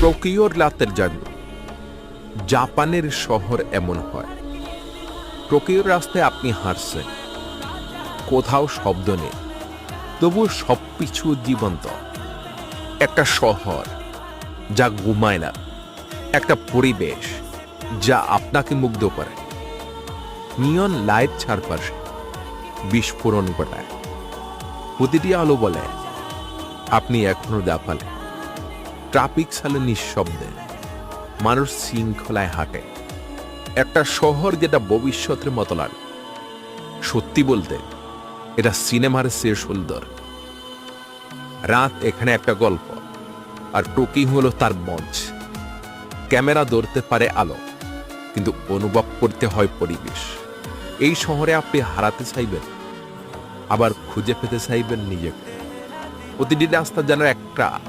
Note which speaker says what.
Speaker 1: টোকিওর রাতের জাদু। জাপানের শহর এমন হয়। টোকিওর রাস্তায় আপনি হাঁটছেন। কোথাও শব্দ নেই। তবু সবকিছু জীবন্ত। একটা শহর যা ঘুমায় না। একটা পরিবেশ যা আপনাকে মুগ্ধ করে। নিয়ন লাইট চারপাশে বিস্ফোরণ ঘটায়। প্রতিটি আলো বলে, আপনি এখনও দাপালে ট্রাফিক সালে নিঃশব্দে মানুষ শৃঙ্খলায় হাঁটে। একটা শহর যেটা ভবিষ্যতের মতো লাগে। সত্যি বলতে, এটা সিনেমার চেয়ে সুন্দর। রাত এখানে একটা গল্প, আর টোকি হলো তার মঞ্চ। ক্যামেরা ধরতে পারে আলো, কিন্তু অনুভব করতে হয় পরিবেশ। এই শহরে আপনি হারাতে চাইবেন, আবার খুঁজে পেতে চাইবেন নিজেকে। প্রতিটি রাস্তা যেন একটা